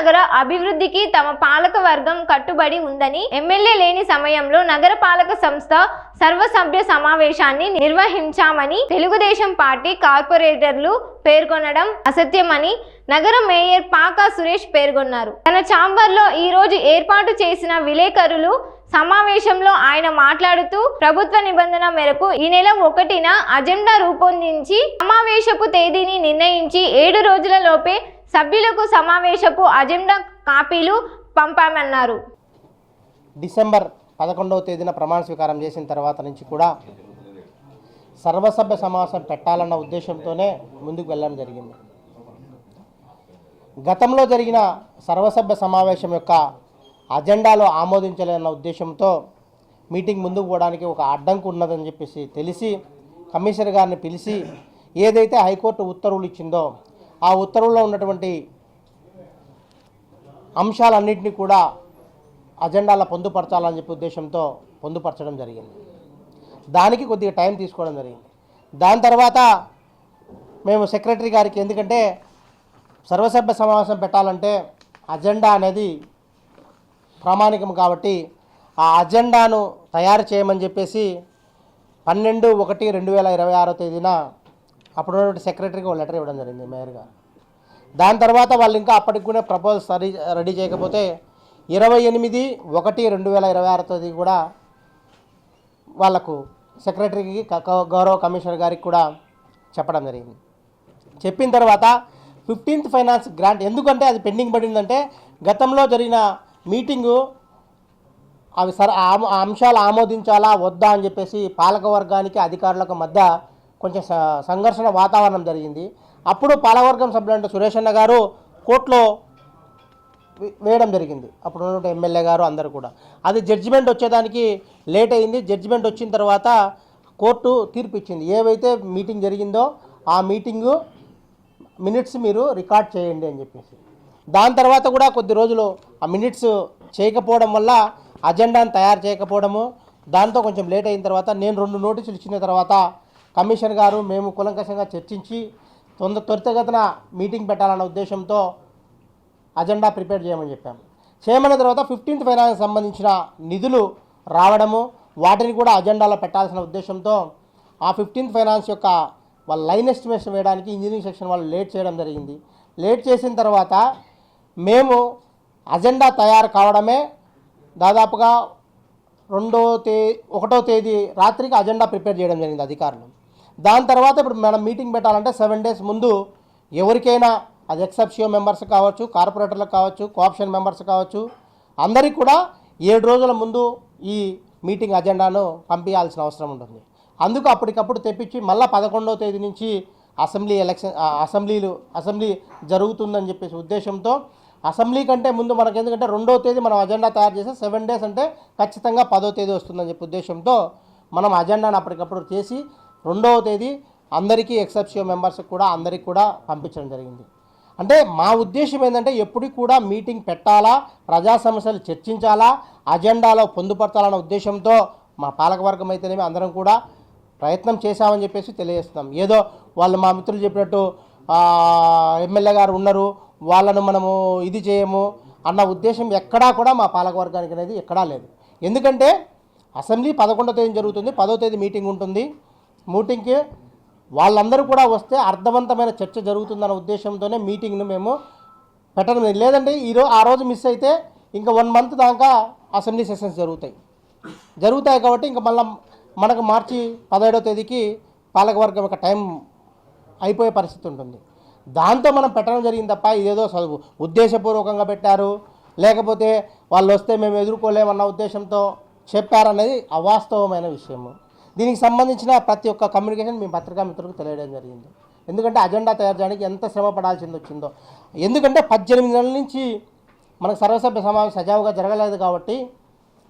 నగర అభివృద్ధికి తమ పాలక వర్గం కట్టుబడి ఉందని ఎమ్మెల్యే లేని సమయంలో నగర పాలక సంస్థ సర్వసభ్య సమావేశాన్ని నిర్వహించామని తెలుగుదేశం పార్టీ కార్పొరేటర్లు పేర్కొనడం అసత్యమని నగర మేయర్ పాకా సురేష్ పేర్కొన్నారు. తన ఛాంబర్లో ఈ రోజు ఏర్పాటు చేసిన విలేకరులు సమావేశంలో ఆయన మాట్లాడుతూ ప్రభుత్వ నిబంధన మేరకు ఈ నెల ఒకటిన అజెండా రూపొందించి సమావేశపు తేదీని నిర్ణయించి ఏడు రోజుల లోపే సభ్యులకు సమావేశపు అజెండా కాపీలు పంపామన్నారు. డిసెంబర్ పదకొండవ తేదీన ప్రమాణ స్వీకారం చేసిన తర్వాత నుంచి కూడా సర్వసభ్య సమావేశం పెట్టాలన్న ఉద్దేశంతోనే ముందుకు వెళ్ళడం జరిగింది. గతంలో జరిగిన సర్వసభ్య సమావేశం యొక్క అజెండాలో ఆమోదించాలన్న ఉద్దేశంతో మీటింగ్ ముందుకు పోవడానికి ఒక అడ్డంకు ఉన్నదని చెప్పేసి తెలిసి కమిషనర్ గారిని పిలిచి ఏదైతే హైకోర్టు ఉత్తర్వులు ఇచ్చిందో ఆ ఉత్తర్వుల్లో ఉన్నటువంటి అంశాలన్నింటినీ కూడా అజెండాలో పొందుపరచాలని చెప్పి ఉద్దేశంతో పొందుపరచడం జరిగింది. దానికి కొద్దిగా టైం తీసుకోవడం జరిగింది. దాని తర్వాత మేము సెక్రటరీ గారికి ఎందుకంటే సర్వసభ్య సమావేశం పెట్టాలంటే అజెండా అనేది ప్రామాణికం కాబట్టి ఆ అజెండాను తయారు చేయమని చెప్పేసి పన్నెండు ఒకటి రెండు వేల ఇరవై ఆరో తేదీన అప్పుడున్నటువంటి సెక్రటరీకి ఒక లెటర్ ఇవ్వడం జరిగింది మేయర్ గారు. దాని తర్వాత వాళ్ళు ఇంకా అప్పటికి కూడా ప్రపోజల్స్ రెడీ రెడీ చేయకపోతే ఇరవై ఎనిమిది ఒకటి రెండు వేల ఇరవై ఆరో తేదీ కూడా వాళ్ళకు సెక్రటరీకి గౌరవ కమిషనర్ గారికి కూడా చెప్పడం జరిగింది. చెప్పిన తర్వాత ఫిఫ్టీన్త్ ఫైనాన్స్ గ్రాంట్ ఎందుకంటే అది పెండింగ్ పడిందంటే గతంలో జరిగిన మీటింగు అవి సర ఆ అంశాలు ఆమోదించాలా వద్దా అని చెప్పేసి పాలక వర్గానికి అధికారులకు మధ్య కొంచెం సంఘర్షణ వాతావరణం జరిగింది. అప్పుడు పాలవర్గం సభ్యులంటే సురేష్ అన్న గారు కోర్టులో వేయడం జరిగింది. అప్పుడు ఉన్నటువంటి ఎమ్మెల్యే గారు అందరూ కూడా. అది జడ్జిమెంట్ వచ్చేదానికి లేట్ అయింది. జడ్జిమెంట్ వచ్చిన తర్వాత కోర్టు తీర్పు ఇచ్చింది. ఏవైతే మీటింగ్ జరిగిందో ఆ మీటింగు మినిట్స్ మీరు రికార్డ్ చేయండి అని చెప్పేసి. దాని తర్వాత కూడా కొద్ది రోజులు ఆ మినిట్స్ చేయకపోవడం వల్ల అజెండాను తయారు చేయకపోవడము దాంతో కొంచెం లేట్ అయిన తర్వాత నేను రెండు నోటీసులు ఇచ్చిన తర్వాత కమిషన్ గారు మేము కులంకషంగా చర్చించి తొందర త్వరితగతిన మీటింగ్ పెట్టాలన్న ఉద్దేశంతో అజెండా ప్రిపేర్ చేయమని చెప్పాము చేయమన్న తర్వాత ఫిఫ్టీన్త్ ఫైనాన్స్ సంబంధించిన నిధులు రావడము వాటిని కూడా అజెండాలో పెట్టాల్సిన ఉద్దేశంతో ఆ ఫిఫ్టీన్త్ ఫైనాన్స్ యొక్క వాళ్ళ లైన్ ఎస్టిమేషన్ వేయడానికి ఇంజనీరింగ్ సెక్షన్ వాళ్ళు లేట్ చేయడం జరిగింది. లేట్ చేసిన తర్వాత మేము అజెండా తయారు కావడమే దాదాపుగా రెండో తే ఒకటో తేదీ రాత్రికి అజెండా ప్రిపేర్ చేయడం జరిగింది అధికారులు. దాని తర్వాత ఇప్పుడు మనం మీటింగ్ పెట్టాలంటే సెవెన్ డేస్ ముందు ఎవరికైనా అది ఎక్సెప్షియో మెంబర్స్ కావచ్చు కార్పొరేటర్లకు కావచ్చు కోఆప్షన్ మెంబర్స్ కావచ్చు అందరికీ కూడా ఏడు రోజుల ముందు ఈ మీటింగ్ అజెండాను పంపించాల్సిన అవసరం ఉంటుంది. అందుకు అప్పటికప్పుడు తెప్పించి మళ్ళీ పదకొండవ తేదీ నుంచి అసెంబ్లీ ఎలక్షన్ అసెంబ్లీలు అసెంబ్లీ జరుగుతుందని చెప్పేసి ఉద్దేశంతో అసెంబ్లీ కంటే ముందు మనకి ఎందుకంటే రెండో తేదీ మనం అజెండా తయారు చేస్తే సెవెన్ డేస్ అంటే ఖచ్చితంగా పదో తేదీ వస్తుందని చెప్పి ఉద్దేశంతో మనం అజెండాను అప్పటికప్పుడు చేసి రెండవ తేదీ అందరికీ ఎక్సెప్షియో మెంబర్స్కి కూడా అందరికీ కూడా పంపించడం జరిగింది. అంటే మా ఉద్దేశం ఏంటంటే ఎప్పటికి కూడా మీటింగ్ పెట్టాలా ప్రజా సమస్యలు చర్చించాలా అజెండాలో పొందుపరచాలన్న ఉద్దేశంతో మా పాలకవర్గం అయితేనేమి అందరం కూడా ప్రయత్నం చేశామని చెప్పేసి తెలియజేస్తున్నాం. ఏదో వాళ్ళు మా మిత్రులు చెప్పినట్టు ఎమ్మెల్యే గారు ఉన్నారు వాళ్ళను మనము ఇది చేయము అన్న ఉద్దేశం ఎక్కడా కూడా మా పాలకవర్గానికి అనేది ఎక్కడా లేదు. ఎందుకంటే అసెంబ్లీ పదకొండో తేదీ జరుగుతుంది పదో తేదీ మీటింగ్ ఉంటుంది. మీటింగ్కి వాళ్ళందరూ కూడా వస్తే అర్థవంతమైన చర్చ జరుగుతుందన్న ఉద్దేశంతోనే మీటింగ్ను మేము పెట్టడం లేదంటే ఈరోజు ఆ రోజు మిస్ అయితే ఇంకా వన్ మంత్ దాకా అసెంబ్లీ సెషన్స్ జరుగుతాయి. జరుగుతాయి కాబట్టి ఇంకా మళ్ళీ మనకు మార్చి పదిహేడో తేదీకి పాలకవర్గం యొక్క టైం అయిపోయే పరిస్థితి ఉంటుంది. దాంతో మనం పెట్టడం జరిగింది తప్ప ఇదేదో చదువు. ఉద్దేశపూర్వకంగా పెట్టారు. లేకపోతే వాళ్ళు వస్తే మేము ఎదుర్కోలేమన్న ఉద్దేశంతో చెప్పారనేది అవాస్తవమైన విషయము. దీనికి సంబంధించిన ప్రతి ఒక్క కమ్యూనికేషన్ మీ పత్రికా మిత్రులకు తెలియడం జరిగింది. ఎందుకంటే అజెండా తయారు చేయడానికి ఎంత శ్రమ పడాల్సింది వచ్చిందో. ఎందుకంటే పద్దెనిమిది నెలల నుంచి మనకు సర్వసభ్య సమావేశం సజావుగా జరగలేదు కాబట్టి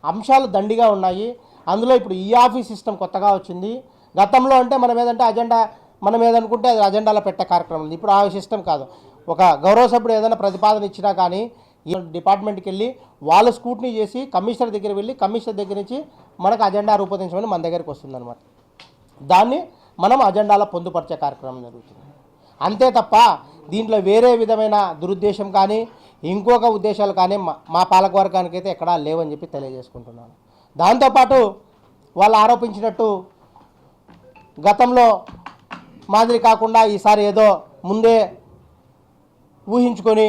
అంశాలు దండిగా ఉన్నాయి. అందులో ఇప్పుడు ఈ ఆఫీస్ సిస్టమ్ కొత్తగా వచ్చింది. గతంలో అంటే మనం ఏదంటే అజెండా మనం ఏదనుకుంటే అది అజెండాలో పెట్టే కార్యక్రమం ఇప్పుడు ఆ సిస్టమ్ కాదు. ఒక గౌరవ సభ్యుడు ఏదైనా ప్రతిపాదన ఇచ్చినా కానీ ఈ డిపార్ట్మెంట్కి వెళ్ళి వాళ్ళు స్కూట్నీ చేసి కమిషనర్ దగ్గర వెళ్ళి కమిషనర్ దగ్గర నుంచి మనకు అజెండా రూపొందించమని మన దగ్గరికి వస్తుందన్నమాట. దాన్ని మనం అజెండాలో పొందుపరిచే కార్యక్రమం జరుగుతుంది. అంతే తప్ప దీంట్లో వేరే విధమైన దురుద్దేశం కానీ ఇంకొక ఉద్దేశాలు కానీ మా మా పాలకవర్గానికి అయితే ఎక్కడా లేవని చెప్పి తెలియజేసుకుంటున్నాను. దాంతోపాటు వాళ్ళు ఆరోపించినట్టు గతంలో మాదిరి కాకుండా ఈసారి ఏదో ముందే ఊహించుకొని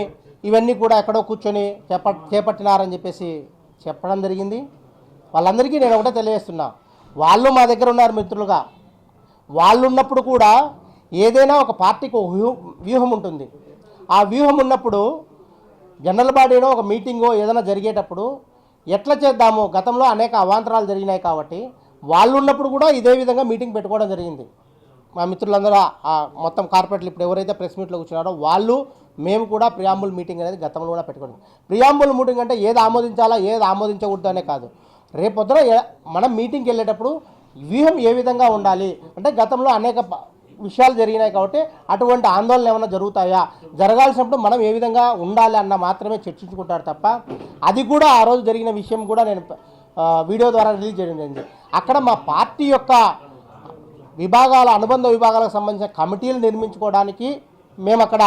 ఇవన్నీ కూడా ఎక్కడో కూర్చొని చేప చేపట్టినారని చెప్పేసి చెప్పడం జరిగింది. వాళ్ళందరికీ నేను ఒకటే తెలియజేస్తున్నా. వాళ్ళు మా దగ్గర ఉన్నారు మిత్రులుగా. వాళ్ళు ఉన్నప్పుడు కూడా ఏదైనా ఒక పార్టీకి ఒక వ్యూహం వ్యూహం ఉంటుంది. ఆ వ్యూహం ఉన్నప్పుడు జనరల్ బాడీలో ఒక మీటింగో ఏదైనా జరిగేటప్పుడు ఎట్లా చేద్దాము? గతంలో అనేక అవాంతరాలు జరిగినాయి కాబట్టి వాళ్ళు ఉన్నప్పుడు కూడా ఇదే విధంగా మీటింగ్ పెట్టుకోవడం జరిగింది. మా మిత్రులందరూ మొత్తం కార్పొరేట్లు ఇప్పుడు ఎవరైతే ప్రెస్ మీట్లో కూర్చున్నారో వాళ్ళు మేము కూడా ప్రియాంబుల్ మీటింగ్ అనేది గతంలో కూడా పెట్టుకోండి ప్రియాంబుల్ మీటింగ్ అంటే ఏది ఆమోదించాలా ఏది ఆమోదించకూడదు అనే కాదు. రేపొద్దున మనం మీటింగ్కి వెళ్ళేటప్పుడు వ్యూహం ఏ విధంగా ఉండాలి? అంటే గతంలో అనేక విషయాలు జరిగినాయి కాబట్టి అటువంటి ఆందోళన ఏమైనా జరుగుతాయా? జరగాల్సినప్పుడు మనం ఏ విధంగా ఉండాలి అన్న మాత్రమే చర్చించుకుంటారు తప్ప అది కూడా ఆ రోజు జరిగిన విషయం కూడా నేను వీడియో ద్వారా రిలీజ్ చేయడం జరిగింది. అక్కడ మా పార్టీ యొక్క విభాగాల అనుబంధ విభాగాలకు సంబంధించిన కమిటీలు నిర్మించుకోవడానికి మేము అక్కడ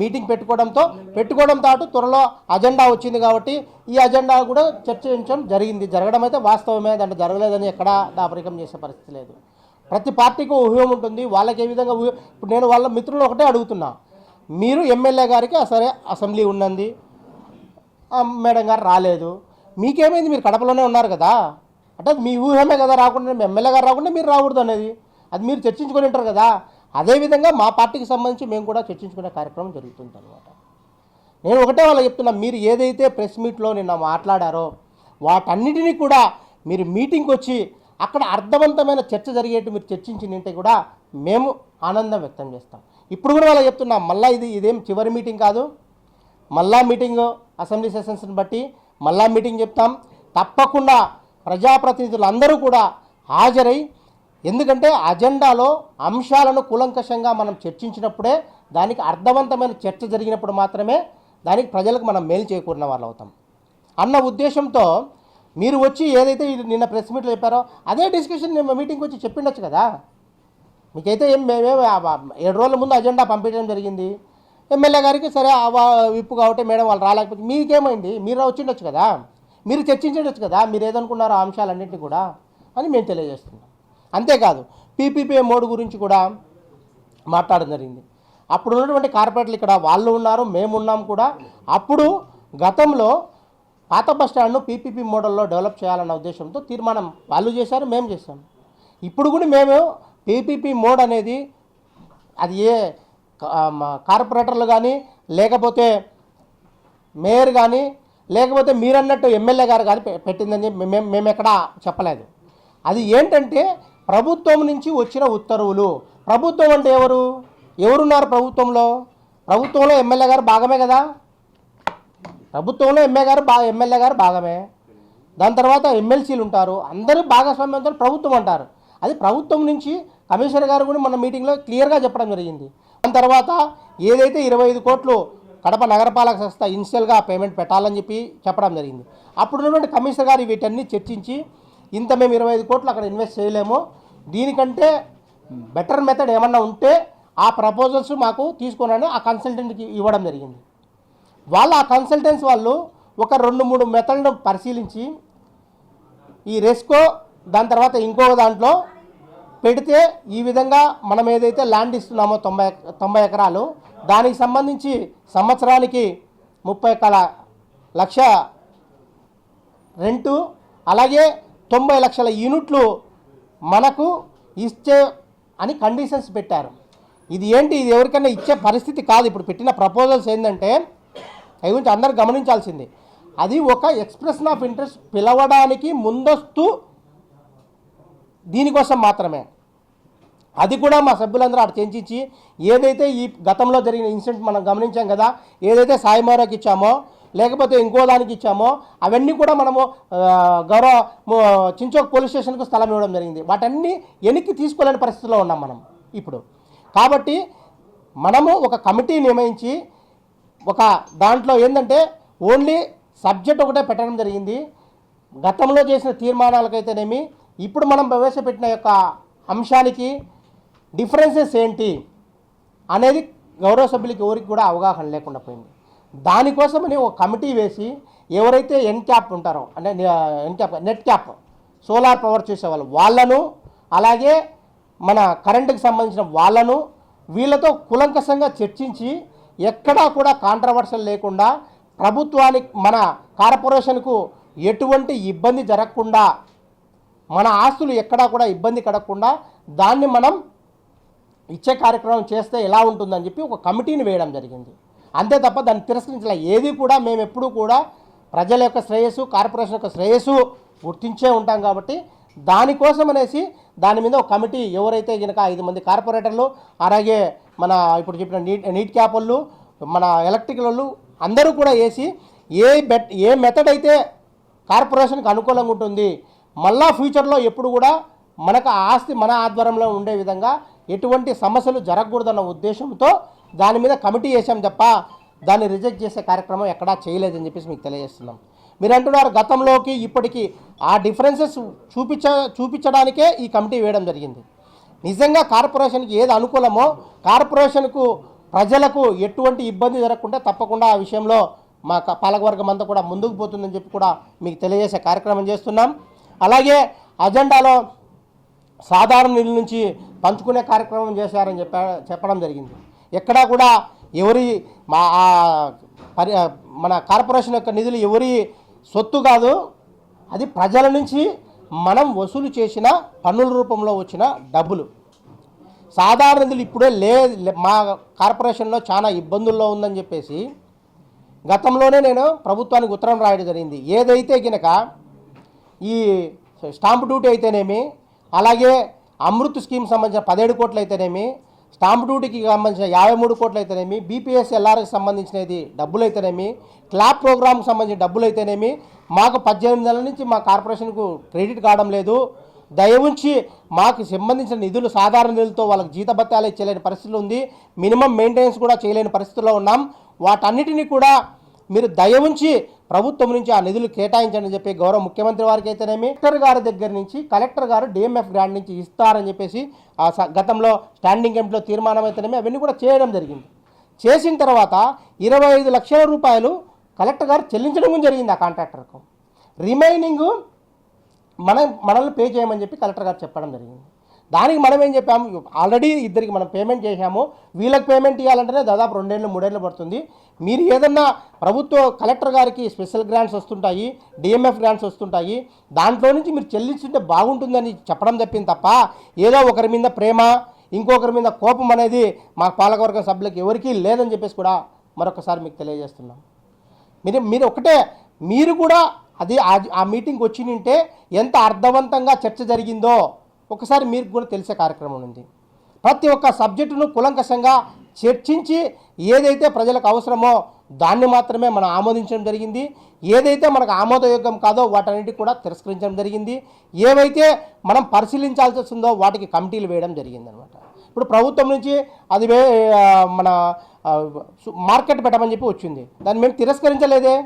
మీటింగ్ పెట్టుకోవడంతో పెట్టుకోవడంతో తాటు త్వరలో అజెండా వచ్చింది కాబట్టి ఈ అజెండా కూడా చర్చించడం జరిగింది. జరగడం అయితే వాస్తవమే దాంట్లో జరగలేదని ఎక్కడా దాపరికం చేసే పరిస్థితి లేదు. ప్రతి పార్టీకి ఊహ్యం ఉంటుంది వాళ్ళకి ఏ విధంగా ఇప్పుడు నేను వాళ్ళ మిత్రులు ఒకటే అడుగుతున్నా. మీరు ఎమ్మెల్యే గారికి సరే అసెంబ్లీ ఉన్నది మేడం గారు రాలేదు. మీకేమైంది? మీరు కడపలోనే ఉన్నారు కదా. అంటే మీ ఊహమే కదా రాకుండా ఎమ్మెల్యే గారు రాకుండా మీరు రాకూడదు అనేది. అది మీరు చర్చించుకొని ఉంటారు కదా. అదేవిధంగా మా పార్టీకి సంబంధించి మేము కూడా చర్చించుకునే కార్యక్రమం జరుగుతుంది అనమాట నేను ఒకటే వాళ్ళ చెప్తున్నా మీరు ఏదైతే ప్రెస్ మీట్లో నిన్న మాట్లాడారో వాటన్నిటినీ కూడా మీరు మీటింగ్కి వచ్చి అక్కడ అర్థవంతమైన చర్చ జరిగేట్టు మీరు చర్చించినంటే కూడా మేము ఆనందం వ్యక్తం చేస్తాం. ఇప్పుడు కూడా వాళ్ళకి చెప్తున్నాం మళ్ళీ ఇది ఇదేం చివరి మీటింగ్ కాదు. మళ్ళా మీటింగ్ అసెంబ్లీ సెషన్స్ని బట్టి మళ్ళా మీటింగ్ చెప్తాం. తప్పకుండా ప్రజాప్రతినిధులు అందరూ కూడా హాజరై ఎందుకంటే అజెండాలో అంశాలను కూలంకషంగా మనం చర్చించినప్పుడే దానికి అర్థవంతమైన చర్చ జరిగినప్పుడు మాత్రమే దానికి ప్రజలకు మనం మేలు చేకూరిన వాళ్ళు అవుతాం. అన్న ఉద్దేశంతో మీరు వచ్చి ఏదైతే నిన్న ప్రెస్ మీట్లో చెప్పారో అదే డిస్కషన్ నిన్న మీటింగ్కి వచ్చి చెప్పిండొచ్చు కదా. మీకైతే ఏం మేమే ఏడు రోజుల ముందు అజెండా పంపించడం జరిగింది. ఎమ్మెల్యే గారికి సరే విప్పు కాబట్టి మేడం వాళ్ళు రాలేకపోతే మీకేమైంది? మీరు వచ్చిండొచ్చు కదా. మీరు చర్చించండొచ్చు కదా. మీరు ఏదనుకున్నారో అంశాలన్నింటినీ కూడా అని మేము తెలియజేస్తున్నాం. అంతేకాదు పీపీపీ మోడ్ గురించి కూడా మాట్లాడడం జరిగింది. అప్పుడు ఉన్నటువంటి కార్పొరేట్లు ఇక్కడ వాళ్ళు ఉన్నారు మేము ఉన్నాం కూడా. అప్పుడు గతంలో పాత బస్ స్టాండ్ను పీపీపీ మోడల్లో డెవలప్ చేయాలన్న ఉద్దేశంతో తీర్మానం వాళ్ళు చేశారు మేము చేశాం. ఇప్పుడు కూడా మేము పీపీపీ మోడ్ అనేది అది ఏ కార్పొరేటర్లు కానీ లేకపోతే మేయర్ కానీ లేకపోతే మీరన్నట్టు ఎమ్మెల్యే గారు కానీ పె- పెట్టిందని మేము మేము ఎక్కడ చెప్పలేదు. అది ఏంటంటే ప్రభుత్వం నుంచి వచ్చిన ఉత్తర్వులు. ప్రభుత్వం అంటే ఎవరు? ఎవరున్నారు ప్రభుత్వంలో? ప్రభుత్వంలో ఎమ్మెల్యే గారు భాగమే కదా? ప్రభుత్వంలో ఎమ్మెల్యే గారు బా ఎమ్మెల్యే గారు భాగమే. దాని తర్వాత ఎమ్మెల్సీలు ఉంటారు. అందరూ భాగస్వామ్యంతో ప్రభుత్వం అంటారు. అది ప్రభుత్వం నుంచి కమిషనర్ గారు కూడా మన మీటింగ్లో క్లియర్గా చెప్పడం జరిగింది. దాని తర్వాత ఏదైతే ఇరవై ఐదు కోట్లు కడప నగరపాలక సంస్థ ఇన్షియల్గా పేమెంట్ పెట్టాలని చెప్పి చెప్పడం జరిగింది. అప్పుడు ఉన్నటువంటి కమిషనర్ గారు వీటన్ని చర్చించి ఇంత మేము ఇరవై ఐదు కోట్లు అక్కడ ఇన్వెస్ట్ చేయలేము. దీనికంటే బెటర్ మెథడ్ ఏమన్నా ఉంటే ఆ ప్రపోజల్స్ మాకు తీసుకోనని ఆ కన్సల్టెంట్కి ఇవ్వడం జరిగింది. వాళ్ళు ఆ కన్సల్టెంట్స్ వాళ్ళు ఒక రెండు మూడు మెథడ్ను పరిశీలించి ఈ రెస్కో దాని తర్వాత ఇంకొక దాంట్లో పెడితే ఈ విధంగా మనం ఏదైతే ల్యాండ్ ఇస్తున్నామో తొంభై తొంభై ఎకరాలు దానికి సంబంధించి సంవత్సరానికి ముప్పై ఒక్క లక్ష రెంటు అలాగే తొంభై లక్షల యూనిట్లు మనకు ఇచ్చే అని కండిషన్స్ పెట్టారు. ఇది ఏంటి? ఇది ఎవరికైనా ఇచ్చే పరిస్థితి కాదు. ఇప్పుడు పెట్టిన ప్రపోజల్స్ ఏంటంటే అవి గురించి అందరూ గమనించాల్సింది. అది ఒక ఎక్స్ప్రెషన్ ఆఫ్ ఇంట్రెస్ట్ పిలవడానికి ముందస్తు దీనికోసం మాత్రమే. అది కూడా మా సభ్యులందరూ అటు చెంచించి ఏదైతే ఈ గతంలో జరిగిన ఇన్సిడెంట్ మనం గమనించాం కదా ఏదైతే సాయిమారాకి ఇచ్చామో లేకపోతే ఇంకో దానికి ఇచ్చామో అవన్నీ కూడా మనము గౌరవ చించోక్ పోలీస్ స్టేషన్కు స్థలం ఇవ్వడం జరిగింది. వాటన్ని వెనక్కి తీసుకోలేని పరిస్థితిలో ఉన్నాం మనం ఇప్పుడు. కాబట్టి మనము ఒక కమిటీ నియమించి ఒక దాంట్లో ఏంటంటే ఓన్లీ సబ్జెక్ట్ ఒకటే పెట్టడం జరిగింది. గతంలో చేసిన తీర్మానాలకైతేనేమి ఇప్పుడు మనం ప్రవేశపెట్టిన యొక్క అంశానికి డిఫరెన్సెస్ ఏంటి అనేది గౌరవ సభ్యులకి ఎవరికి కూడా అవగాహన లేకుండా పోయింది. దానికోసమని ఒక కమిటీ వేసి ఎవరైతే ఎన్ క్యాప్ ఉంటారో అంటే N cap net cap solar power చూసేవాళ్ళు వాళ్ళను అలాగే మన కరెంటుకి సంబంధించిన వాళ్ళను వీళ్ళతో కులంకషంగా చర్చించి ఎక్కడా కూడా కాంట్రవర్షల్ లేకుండా ప్రభుత్వానికి మన కార్పొరేషన్కు ఎటువంటి ఇబ్బంది జరగకుండా మన ఆస్తులు ఎక్కడా కూడా ఇబ్బంది కడగకుండా దాన్ని మనం ఇచ్చే కార్యక్రమం చేస్తే ఎలా ఉంటుందని చెప్పి ఒక కమిటీని వేయడం జరిగింది. అంతే తప్ప దాన్ని తిరస్కరించలే. ఏది కూడా మేము ఎప్పుడూ కూడా ప్రజల యొక్క శ్రేయస్సు కార్పొరేషన్ యొక్క శ్రేయస్సు గుర్తించే ఉంటాం కాబట్టి దానికోసం అనేసి దాని మీద ఒక కమిటీ ఎవరైతే కనుక ఐదు మంది కార్పొరేటర్లు అలాగే మన ఇప్పుడు చెప్పిన నీట్ నీట్ క్యాప్ మన ఎలక్ట్రికల్ వాళ్ళు అందరూ కూడా వేసి ఏ బెట్ ఏ మెథడ్ అయితే కార్పొరేషన్కి అనుకూలంగా ఉంటుంది మళ్ళా ఫ్యూచర్లో ఎప్పుడు కూడా మనకు ఆస్తి మన ఆధ్వర్యంలో ఉండే విధంగా ఎటువంటి సమస్యలు జరగకూడదన్న ఉద్దేశంతో దాని మీద కమిటీ చేసాం తప్ప దాన్ని రిజెక్ట్ చేసే కార్యక్రమం ఎక్కడా చేయలేదని చెప్పేసి మీకు తెలియజేస్తున్నాం. మీరు అంటున్నారు గతంలోకి ఇప్పటికి ఆ డిఫరెన్సెస్ చూపించ చూపించడానికే ఈ కమిటీ వేయడం జరిగింది. నిజంగా కార్పొరేషన్కి ఏది అనుకూలమో కార్పొరేషన్కు ప్రజలకు ఎటువంటి ఇబ్బంది జరగకుండా తప్పకుండా ఆ విషయంలో మా పాలకవర్గం అంతా కూడా ముందుకు పోతుందని చెప్పి కూడా మీకు తెలియజేసే కార్యక్రమం చేస్తున్నాం. అలాగే అజెండాలో సాధారణ నిధుల నుంచి పంచుకునే కార్యక్రమం చేశారని చెప్ప చెప్పడం జరిగింది. ఎక్కడా కూడా ఎవరి మా పరి మన కార్పొరేషన్ యొక్క నిధులు ఎవరి సొత్తు కాదు. అది ప్రజల నుంచి మనం వసూలు చేసిన పన్నుల రూపంలో వచ్చిన డబ్బులు. సాధారణ నిధులు ఇప్పుడే లే- మా కార్పొరేషన్లో చాలా ఇబ్బందుల్లో ఉందని చెప్పేసి గతంలోనే నేను ప్రభుత్వానికి ఉత్తరం రాయడం జరిగింది. ఏదైతే గినక ఈ స్టాంప్ డ్యూటీ అయితేనేమి అలాగే అమృత్ స్కీమ్ సంబంధించిన పదిహేడు కోట్లు అయితేనేమి స్టాంప్ డ్యూటీకి సంబంధించిన యాభై మూడు కోట్లు అయితేనేమి బీపీఎస్ ఎల్ఆర్కి సంబంధించినది డబ్బులు అయితేనేమి క్లాప్ ప్రోగ్రామ్కి సంబంధించిన డబ్బులు అయితేనేమి మాకు పద్దెనిమిది నెలల నుంచి మా కార్పొరేషన్కు క్రెడిట్ కావడం లేదు. దయవుంచి మాకు సంబంధించిన నిధులు సాధారణ నిధులతో వాళ్ళకి జీతభత్యాలు ఇచ్చలేని పరిస్థితులు ఉంది. మినిమం మెయింటెనెన్స్ కూడా చేయలేని పరిస్థితుల్లో ఉన్నాం. వాటన్నిటినీ కూడా మీరు దయ ఉంచి ప్రభుత్వం నుంచి ఆ నిధులు కేటాయించండి అని చెప్పి గౌరవ ముఖ్యమంత్రి వారికి అయితేనేమి కలెక్టర్ గారి దగ్గర నుంచి కలెక్టర్ గారు డిఎంఎఫ్ గ్రాంట్ నుంచి ఇస్తారని చెప్పేసి ఆ స- గతంలో స్టాండింగ్ ఎంప్లో తీర్మానం అయితేనేమి అవన్నీ కూడా చేయడం జరిగింది. చేసిన తర్వాత ఇరవై ఐదు లక్షల రూపాయలు కలెక్టర్ గారు చెల్లించడం జరిగింది ఆ కాంట్రాక్టర్కు. రిమైనింగ్ మనం మనల్ని పే చేయమని చెప్పి కలెక్టర్ గారు చెప్పడం జరిగింది. దానికి మనం ఏం చెప్పాము? ఆల్రెడీ ఇద్దరికి మనం పేమెంట్ చేశాము. వీళ్ళకి పేమెంట్ ఇవ్వాలంటేనే దాదాపు రెండేళ్ళు మూడేళ్ళు పడుతుంది. మీరు ఏదన్నా ప్రభుత్వ కలెక్టర్ గారికి స్పెషల్ గ్రాంట్స్ వస్తుంటాయి డిఎంఎఫ్ గ్రాంట్స్ వస్తుంటాయి దాంట్లో నుంచి మీరు చెల్లించుంటే బాగుంటుందని చెప్పడం చెప్పింది తప్ప ఏదో ఒకరి మీద ప్రేమ ఇంకొకరి మీద కోపం అనేది మా పాలకవర్గ సభ్యులకు ఎవరికీ లేదని చెప్పేసి కూడా మరొకసారి మీకు తెలియజేస్తున్నాం. మీరు మీరు ఒకటే మీరు కూడా అది ఆ- మీటింగ్కి వచ్చి నింటే ఎంత అర్థవంతంగా చర్చ జరిగిందో ఒకసారి మీకు కూడా తెలిసే కార్యక్రమం ఉంది. ప్రతి ఒక్క సబ్జెక్టును కులంకషంగా చర్చించి ఏదైతే ప్రజలకు అవసరమో దాన్ని మాత్రమే మనం ఆమోదించడం జరిగింది. ఏదైతే మనకు ఆమోదయోగ్యం కాదో వాటన్నిటి కూడా తిరస్కరించడం జరిగింది. ఏవైతే మనం పరిశీలించాల్సి వస్తుందో వాటికి కమిటీలు వేయడం జరిగింది అనమాట ఇప్పుడు ప్రభుత్వం నుంచి అది వే మన మార్కెట్ పెట్టమని చెప్పి వచ్చింది. దాన్ని మేము తిరస్కరించలేదే.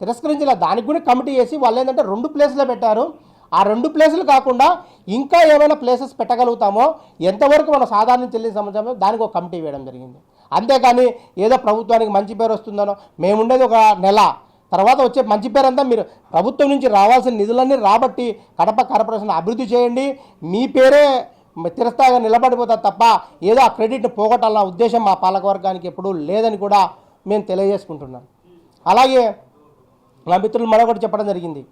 తిరస్కరించలేదు దానికి కూడా కమిటీ వేసి వాళ్ళు ఏంటంటే రెండు ప్లేస్లో పెట్టారు. ఆ రెండు ప్లేసులు కాకుండా ఇంకా ఏమైనా ప్లేసెస్ పెట్టగలుగుతామో ఎంతవరకు మనం సాధారణ చెల్లిన సంబంధించిన దానికి ఒక కమిటీ వేయడం జరిగింది. అంతేకాని ఏదో ప్రభుత్వానికి మంచి పేరు వస్తుందనో మేము ఉండేది ఒక నెల తర్వాత వచ్చే మంచి పేరంతా మీరు ప్రభుత్వం నుంచి రావాల్సిన నిధులన్నీ రాబట్టి కడప కార్పొరేషన్ అభివృద్ధి చేయండి మీ పేరే తిరస్థాయిగా నిలబడిపోతారు తప్ప ఏదో ఆ క్రెడిట్ని పోగొట్టాలన్న ఉద్దేశం మా పాలకవర్గానికి ఎప్పుడూ లేదని కూడా మేము తెలియజేసుకుంటున్నాం. అలాగే నా మిత్రులు మరొకటి చెప్పడం జరిగింది.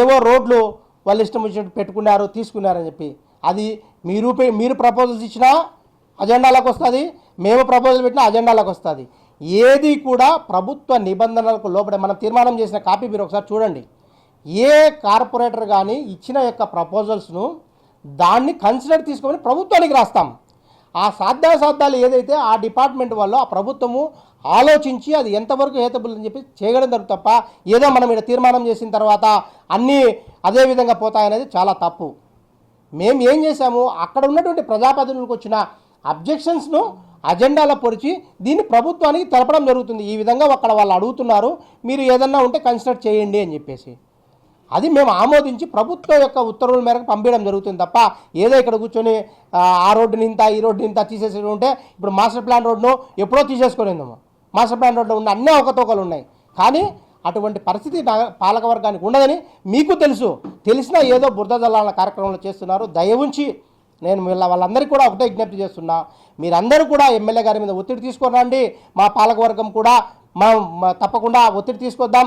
ఏవో రోడ్లు వాళ్ళు ఇష్టం వచ్చినట్టు పెట్టుకున్నారు తీసుకున్నారని చెప్పి. అది మీరు మీరు ప్రపోజల్స్ ఇచ్చినా అజెండాలకు వస్తుంది మేము ప్రపోజల్ పెట్టినా అజెండాలకు వస్తుంది. ఏది కూడా ప్రభుత్వ నిబంధనలకు లోపడే మనం తీర్మానం చేసిన కాపీ మీరు ఒకసారి చూడండి. ఏ కార్పొరేటర్ కానీ ఇచ్చిన యొక్క ప్రపోజల్స్ను దాన్ని కన్సిడర్ తీసుకొని ప్రభుత్వానికి రాస్తాం. ఆ సాధ్యాసాధ్యాలు ఏదైతే ఆ డిపార్ట్మెంట్ వాళ్ళు ఆ ప్రభుత్వము ఆలోచించి అది ఎంతవరకు హేతబుల్ అని చెప్పి చేయడం జరుగుతుంది తప్ప ఏదో మనం ఇక్కడ తీర్మానం చేసిన తర్వాత అన్నీ అదే విధంగా పోతాయనేది చాలా తప్పు. మేము ఏం చేశాము? అక్కడ ఉన్నటువంటి ప్రజాప్రతినిధులకు వచ్చిన అబ్జెక్షన్స్ను అజెండాలో పొడిచి దీన్ని ప్రభుత్వానికి తెలపడం జరుగుతుంది. ఈ విధంగా అక్కడ వాళ్ళు అడుగుతున్నారు మీరు ఏదన్నా ఉంటే కన్సిడర్ చేయండి అని చెప్పేసి. అది మేము ఆమోదించి ప్రభుత్వం యొక్క ఉత్తర్వుల మేరకు పంపించడం జరుగుతుంది తప్ప ఏదో ఇక్కడ కూర్చొని ఆ, రోడ్డుని ఇంత ఈ రోడ్డుని ఇంత తీసేసి ఉంటే ఇప్పుడు మాస్టర్ ప్లాన్ రోడ్ను ఎప్పుడో తీసేసుకునేందాము. మాస్టర్ ప్లాన్ రోడ్లో ఉన్న అన్ని అవకతవకలు ఉన్నాయి. కానీ అటువంటి పరిస్థితి పాలకవర్గానికి పాలక వర్గానికి ఉండదని మీకు తెలుసు. తెలిసినా ఏదో బురద జల్లాల కార్యక్రమంలో చేస్తున్నారు. దయవుంచి నేను వీళ్ళ వాళ్ళందరికీ కూడా ఒకటే విజ్ఞప్తి చేస్తున్నా. మీరందరూ కూడా ఎమ్మెల్యే గారి మీద ఒత్తిడి తీసుకురండి మా పాలకవర్గం కూడా మనం తప్పకుండా ఒత్తిడి తీసుకొద్దాం.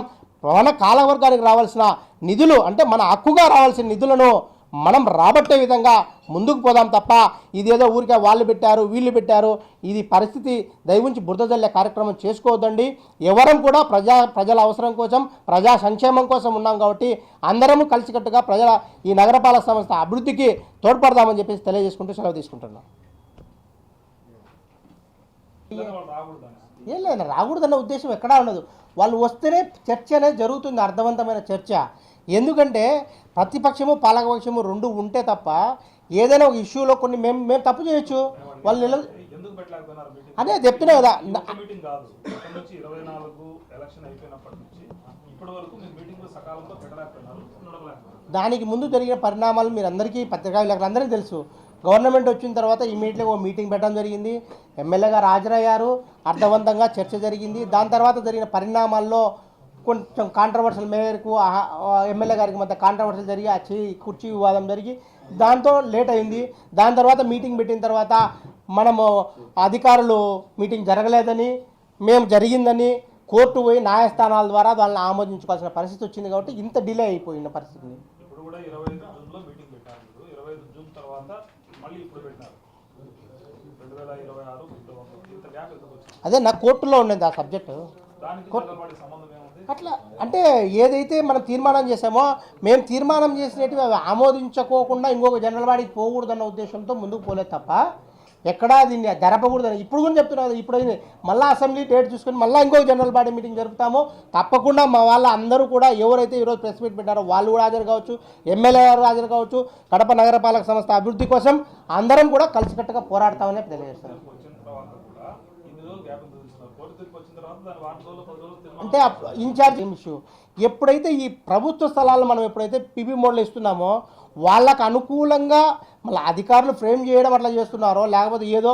మన కాలవర్గానికి రావాల్సిన నిధులు అంటే మన హక్కుగా రావాల్సిన నిధులను మనం రాబట్టే విధంగా ముందుకు పోదాం తప్ప ఇదేదో ఊరికే వాళ్ళు పెట్టారు వీళ్ళు పెట్టారు. ఇది పరిస్థితి దయవుంచి బురదజల్లే కార్యక్రమం చేసుకోవద్దండి. ఎవరం కూడా ప్రజా ప్రజల అవసరం కోసం ప్రజా సంక్షేమం కోసం ఉన్నాం కాబట్టి అందరము కలిసికట్టుగా ప్రజల ఈ నగరపాలక సంస్థ అభివృద్ధికి తోడ్పడదామని చెప్పేసి తెలియజేసుకుంటూ సెలవు తీసుకుంటున్నాం. ఏం లేదు రాకూడదన్న ఉద్దేశం ఎక్కడా ఉండదు. వాళ్ళు వస్తేనే చర్చ అనేది జరుగుతుంది అర్థవంతమైన చర్చ. ఎందుకంటే ప్రతిపక్షము పాలకపక్షము రెండు ఉంటే తప్ప ఏదైనా ఒక ఇష్యూలో కొన్ని మేము మేము తప్పు చేయొచ్చు. వాళ్ళు నిల అదే చెప్తున్నా కదా. దానికి ముందు జరిగిన పరిణామాలు మీరు అందరికీ పత్రికా విలేకరులందరికీ తెలుసు. గవర్నమెంట్ వచ్చిన తర్వాత ఇమీడియట్గా ఓ మీటింగ్ పెట్టడం జరిగింది. ఎమ్మెల్యే గారు హాజరయ్యారు. అర్థవంతంగా చర్చ జరిగింది. దాని తర్వాత జరిగిన పరిణామాల్లో కొంచెం కాంట్రవర్షియల్ మేరకు ఎమ్మెల్యే గారికి మధ్య కాంట్రవర్షియల్ జరిగి ఆ చే కుర్చీ వివాదం జరిగి దాంతో లేట్ అయింది. దాని తర్వాత మీటింగ్ పెట్టిన తర్వాత మనము అధికారులు మీటింగ్ జరగలేదని మేము జరిగిందని కోర్టు పోయి న్యాయస్థానాల ద్వారా వాళ్ళని ఆమోదించుకోవాల్సిన పరిస్థితి వచ్చింది కాబట్టి ఇంత డిలే అయిపోయిన పరిస్థితి. అదే నా కోర్టులో ఉండేది ఆ సబ్జెక్టు ఏముంది అట్లా అంటే ఏదైతే మనం తీర్మానం చేసామో మేము తీర్మానం చేసినట్టు అవి ఆమోదించుకోకుండా ఇంకొక జనరల్ బాడీకి పోకూడదన్న ఉద్దేశంతో ముందుకు పోలేదు తప్ప ఎక్కడా దీన్ని జరపకూడదని. ఇప్పుడు కూడా చెప్తున్నారు ఇప్పుడు మళ్ళీ అసెంబ్లీ డేట్ చూసుకొని మళ్ళీ ఇంకొక జనరల్ బాడీ మీటింగ్ జరుపుతాము. తప్పకుండా మా వాళ్ళ అందరూ కూడా ఎవరైతే ఈరోజు ప్రెస్ మీట్ పెట్టారో వాళ్ళు కూడా హాజరు కావచ్చు ఎమ్మెల్యే గారు హాజరు కావచ్చు కడప నగరపాలక సంస్థ అభివృద్ధి కోసం అందరం కూడా కలిసికట్టుగా పోరాడతామని తెలియజేస్తున్నారు వచ్చిన తర్వాత కూడా ఇన్ని రోజులు గ్యాప్ ఎందుకు తీసుకున్నారు కోర్టు తీర్పు వచ్చిన తర్వాత దాని వారం రోజులు పది రోజులు తీర్మానం అంటే ఇన్ఛార్జ్ ఇష్యూ ఎప్పుడైతే ఈ ప్రభుత్వ స్థలాలు మనం ఎప్పుడైతే పీపీ మోడల్ ఇస్తున్నామో వాళ్ళకు అనుకూలంగా మళ్ళీ అధికారులు ఫ్రేమ్ చేయడం అట్లా చేస్తున్నారో లేకపోతే ఏదో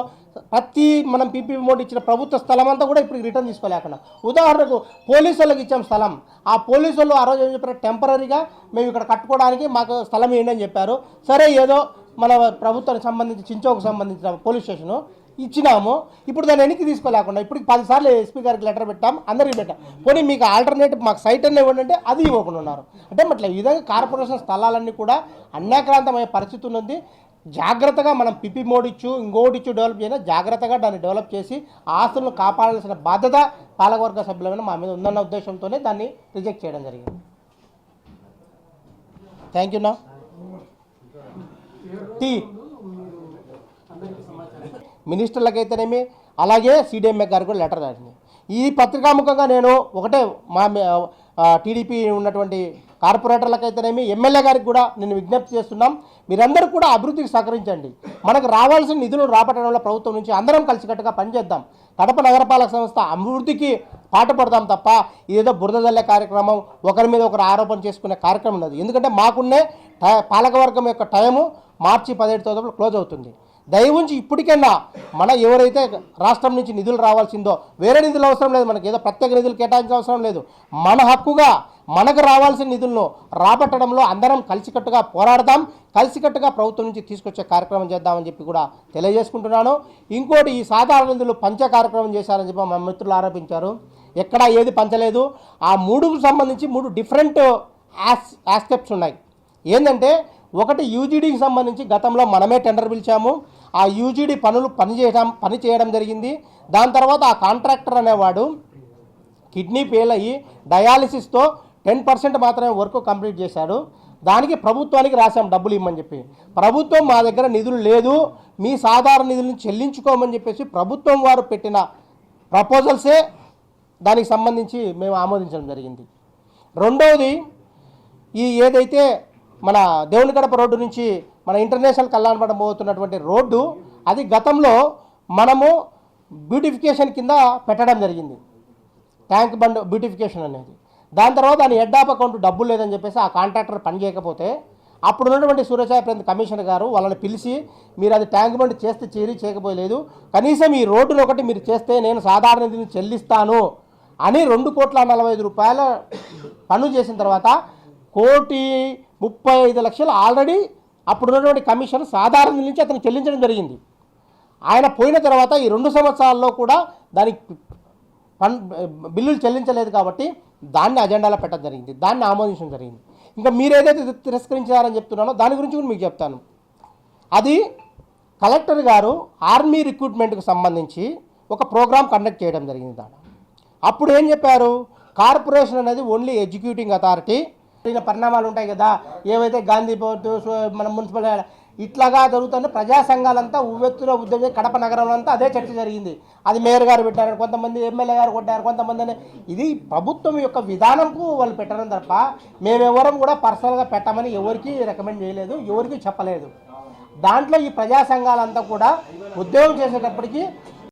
ప్రతి మనం పీపీ మోడ్ ఇచ్చిన ప్రభుత్వ స్థలం అంతా కూడా ఇప్పుడు రిటర్న్ తీసుకోలేకుండా ఉదాహరణకు పోలీసు వాళ్ళకి ఇచ్చాం స్థలం. ఆ పోలీసు వాళ్ళు ఆ రోజు ఏం చెప్పారు? టెంపరీగా మేము ఇక్కడ కట్టుకోవడానికి మాకు స్థలం ఏంటి అని చెప్పారు. సరే ఏదో మన ప్రభుత్వానికి సంబంధించి చించోకు సంబంధించిన పోలీస్ స్టేషను ఇచ్చినాము. ఇప్పుడు దాన్ని వెనక్కి తీసుకోలేకుండా ఇప్పుడు పదిసార్లు ఎస్పీ గారికి లెటర్ పెట్టాం అందరికీ పెట్టాం. పోనీ మీకు ఆల్టర్నేటివ్ మాకు సైట్ అన్న ఇవ్వండి అంటే అది ఇవ్వకుండా ఉన్నారు. అంటే అట్లా ఈ విధంగా కార్పొరేషన్ స్థలాలన్నీ కూడా అన్యాక్రాంతమయ్యే పరిస్థితి ఉన్నది. జాగ్రత్తగా మనం పిపి మోడ్ ఇచ్చు ఇంకోటి ఇచ్చు డెవలప్ చేసినా జాగ్రత్తగా దాన్ని డెవలప్ చేసి ఆస్తులను కాపాడాల్సిన బాధ్యత పాలకవర్గ సభ్యులమైన మా మీద ఉందన్న ఉద్దేశంతోనే దాన్ని రిజెక్ట్ చేయడం జరిగింది. థ్యాంక్ యూ నా. టీ మినిస్టర్లకైతేనేమి అలాగే సిడిఎంఏ గారు కూడా లెటర్ రాసింది. ఈ పత్రికాముఖంగా నేను ఒకటే మా టీడీపీ ఉన్నటువంటి కార్పొరేటర్లకైతేనేమి ఎమ్మెల్యే గారికి కూడా నేను విజ్ఞప్తి చేస్తున్నాం. మీరందరూ కూడా అభివృద్ధికి సహకరించండి. మనకు రావాల్సిన నిధులు రాబట్టడంలో ప్రభుత్వం నుంచి అందరం కలిసికట్టుగా పనిచేద్దాం. కడప నగరపాలక సంస్థ అభివృద్ధికి పాటుపడదాం తప్ప ఇదేదో బురదజల్లే కార్యక్రమం ఒకరి మీద ఒకరు ఆరోపణ చేసుకునే కార్యక్రమం లేదు ఎందుకంటే మాకున్నే టై- పాలకవర్గం యొక్క టైము మార్చి పదిహేడు తొమ్మిది క్లోజ్ అవుతుంది. దయవుంచి ఇప్పటికైనా మన ఎవరైతే రాష్ట్రం నుంచి నిధులు రావాల్సిందో వేరే నిధులు అవసరం లేదు మనకి ఏదో ప్రత్యేక నిధులు కేటాయించిన అవసరం లేదు. మన హక్కుగా మనకు రావాల్సిన నిధులను రాబట్టడంలో అందరం కలిసికట్టుగా పోరాడదాం కలిసికట్టుగా ప్రభుత్వం నుంచి తీసుకొచ్చే కార్యక్రమం చేద్దామని చెప్పి కూడా తెలియజేసుకుంటున్నాను. ఇంకోటి ఈ సాధారణ నిధులు పంచ కార్యక్రమం చేశారని చెప్పి మా మిత్రులు ఆరోపించారు. ఎక్కడా ఏది పంచలేదు. ఆ మూడుకు సంబంధించి మూడు డిఫరెంట్ యాస్ ఆస్పెక్ట్స్ ఉన్నాయి. ఏంటంటే ఒకటి యూజీడీకి సంబంధించి గతంలో మనమే టెండర్ పిలిచాము. ఆ యూజీడీ పనులు పని చేయడం పని చేయడం జరిగింది. దాని తర్వాత ఆ కాంట్రాక్టర్ అనేవాడు కిడ్నీ ఫెయిల్ అయ్యి డయాలిసిస్తో టెన్ పర్సెంట్ మాత్రమే వర్క్ కంప్లీట్ చేశాడు. దానికి ప్రభుత్వానికి రాశాం డబ్బులు ఇమ్మని చెప్పి. ప్రభుత్వం మా దగ్గర నిధులు లేదు. మీ సాధారణ నిధులను చెల్లించుకోమని చెప్పేసి ప్రభుత్వం వారు పెట్టిన ప్రపోజల్సే దానికి సంబంధించి మేము ఆమోదించడం జరిగింది. రెండవది ఈ ఏదైతే మన దేవుని గడప రోడ్డు నుంచి మన ఇంటర్నేషనల్ కళ్యాణపడం పోతున్నటువంటి రోడ్డు అది గతంలో మనము బ్యూటిఫికేషన్ కింద పెట్టడం జరిగింది. ట్యాంక్ బండ్ బ్యూటిఫికేషన్ అనేది. దాని తర్వాత దాని హెడ్ ఆఫ్ అకౌంట్ డబ్బులు లేదని చెప్పేసి ఆ కాంట్రాక్టర్ పని చేయకపోతే అప్పుడు ఉన్నటువంటి సూర్యచాయ ప్రాంత కమిషనర్ గారు వాళ్ళని పిలిచి మీరు అది ట్యాంక్ బండ్ చేస్తే చేరి చేయకపోలేదు కనీసం ఈ రోడ్డును ఒకటి మీరు చేస్తే నేను సాధారణ నిధిని చెల్లిస్తాను అని రెండు కోట్ల నలభై ఐదు రూపాయల పన్ను చేసిన తర్వాత కోటి ముప్పై ఐదు లక్షలు ఆల్రెడీ అప్పుడు ఉన్నటువంటి కమిషన్ సాధారణ నుంచి అతను చెల్లించడం జరిగింది. ఆయన పోయిన తర్వాత ఈ రెండు సంవత్సరాల్లో కూడా దానికి పన్ బిల్లులు చెల్లించలేదు కాబట్టి దాన్ని అజెండాలో పెట్టడం జరిగింది. దాన్ని ఆమోదించడం జరిగింది. ఇంకా మీరు ఏదైతే తిరస్కరించారని చెప్తున్నానో దాని గురించి కూడా మీకు చెప్తాను. అది కలెక్టర్ గారు ఆర్మీ రిక్రూట్మెంట్కి సంబంధించి ఒక ప్రోగ్రామ్ కండక్ట్ చేయడం జరిగింది దాని అప్పుడు ఏం చెప్పారు? కార్పొరేషన్ అనేది ఓన్లీ ఎగ్జిక్యూటింగ్ అథారిటీ ఇలా పరిణామాలు ఉంటాయి కదా ఏవైతే గాంధీ పోర్టు మన మున్సిపల్ ఇట్లాగా జరుగుతున్న ప్రజా సంఘాలంతా ఉవ్వెత్తులో ఉద్యమం కడప నగరంలో అంతా అదే చర్చ జరిగింది. అది మేయర్ గారు పెట్టారు కొంతమంది ఎమ్మెల్యే గారు కొట్టారు కొంతమంది ఇది ప్రభుత్వం యొక్క విధానంకు వాళ్ళు పెట్టడం తప్ప మేమెవరం కూడా పర్సనల్గా పెట్టమని ఎవరికి రికమెండ్ చేయలేదు ఎవరికి చెప్పలేదు. దాంట్లో ఈ ప్రజా సంఘాలంతా కూడా ఉద్యోగం చేసేటప్పటికి